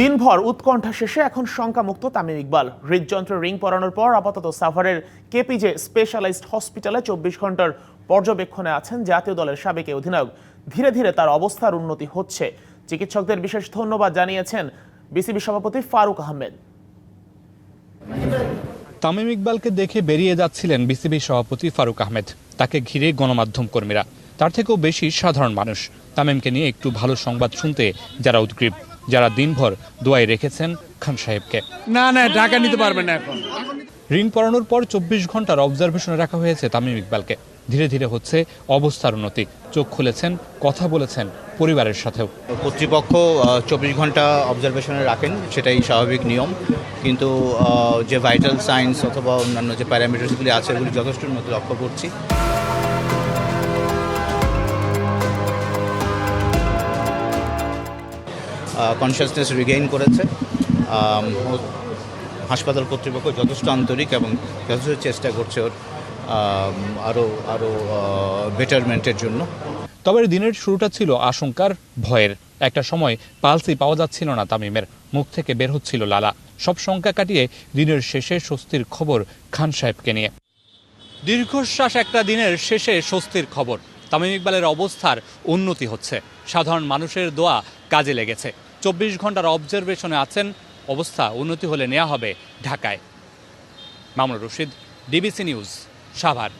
দিনভর উৎকণ্ঠা শেষে এখন শঙ্কামুক্ত তামিম ইকবাল। হৃদযন্ত্রে রিং পরানোর পর আপাতত সাভারের কেপিজে স্পেশালাইজড হসপিটালে চব্বিশ ঘণ্টার পর্যবেক্ষণে আছেন জাতীয় দলের সাবেক অধিনায়ক। ধীরে ধীরে তার অবস্থার উন্নতি হচ্ছে। চিকিৎসকদের বিশেষ ধন্যবাদ জানিয়েছেন বিসিবি সভাপতি ফারুক আহমেদ। তামিম ইকবালকে দেখে বেরিয়ে যাচ্ছিলেন বিসিবি সভাপতি ফারুক আহমেদ। তাকে ঘিরে গণমাধ্যম কর্মীরা। তার থেকেও বেশি সাধারণ মানুষ। তামিমকে নিয়ে একটু ভালো সংবাদ শুনতে যারা উদ্গ্রীব। যারা দিনভর দোয়ায় রেখেছেন খান সাহেবকে। না না ঢাকা নিতে পারবেন না এখন। রিং পরানোর পর চব্বিশ ঘণ্টার অবজারভেশনে রাখা হয়েছে তামিম ইকবালকে। ধীরে ধীরে হচ্ছে অবস্থার উন্নতি। চোখ খুলেছেন কথা বলেছেন পরিবারের সাথেও। কর্তৃপক্ষ চব্বিশ ঘণ্টা অবজারভেশনে রাখেন সেটাই স্বাভাবিক নিয়ম। কিন্তু যে ভাইটাল সায়েন্স অথবা অন্যান্য যে প্যারামিটার্সগুলি আছে এগুলি যথেষ্ট উন্নতি লক্ষ্য করছি। কনসিয়াসনেস রিগেইন করেছে। হাসপাতাল কর্তৃপক্ষ যথেষ্ট আন্তরিক এবং যথেষ্ট চেষ্টা করছে ওর আরও আরও বেটারমেন্টের জন্য। তবে দিনের শুরুটা ছিল আশঙ্কার ভয়ের। একটা সময় পালসি পাওয়া যাচ্ছিল না তামিমের, মুখ থেকে বের হচ্ছিল লালা। সব শঙ্কা কাটিয়ে দিনের শেষে স্বস্তির খবর খান সাহেবকে নিয়ে। দীর্ঘশ্বাস একটা দিনের শেষে স্বস্তির খবর। তামিম ইকবালের অবস্থার উন্নতি হচ্ছে। সাধারণ মানুষের দোয়া কাজে লেগেছে। চব্বিশ ঘণ্টার অবজারভেশনে আছেন। অবস্থা উন্নতি হলে নেওয়া হবে ঢাকায়। Mamunur Rashid DBC news Savar.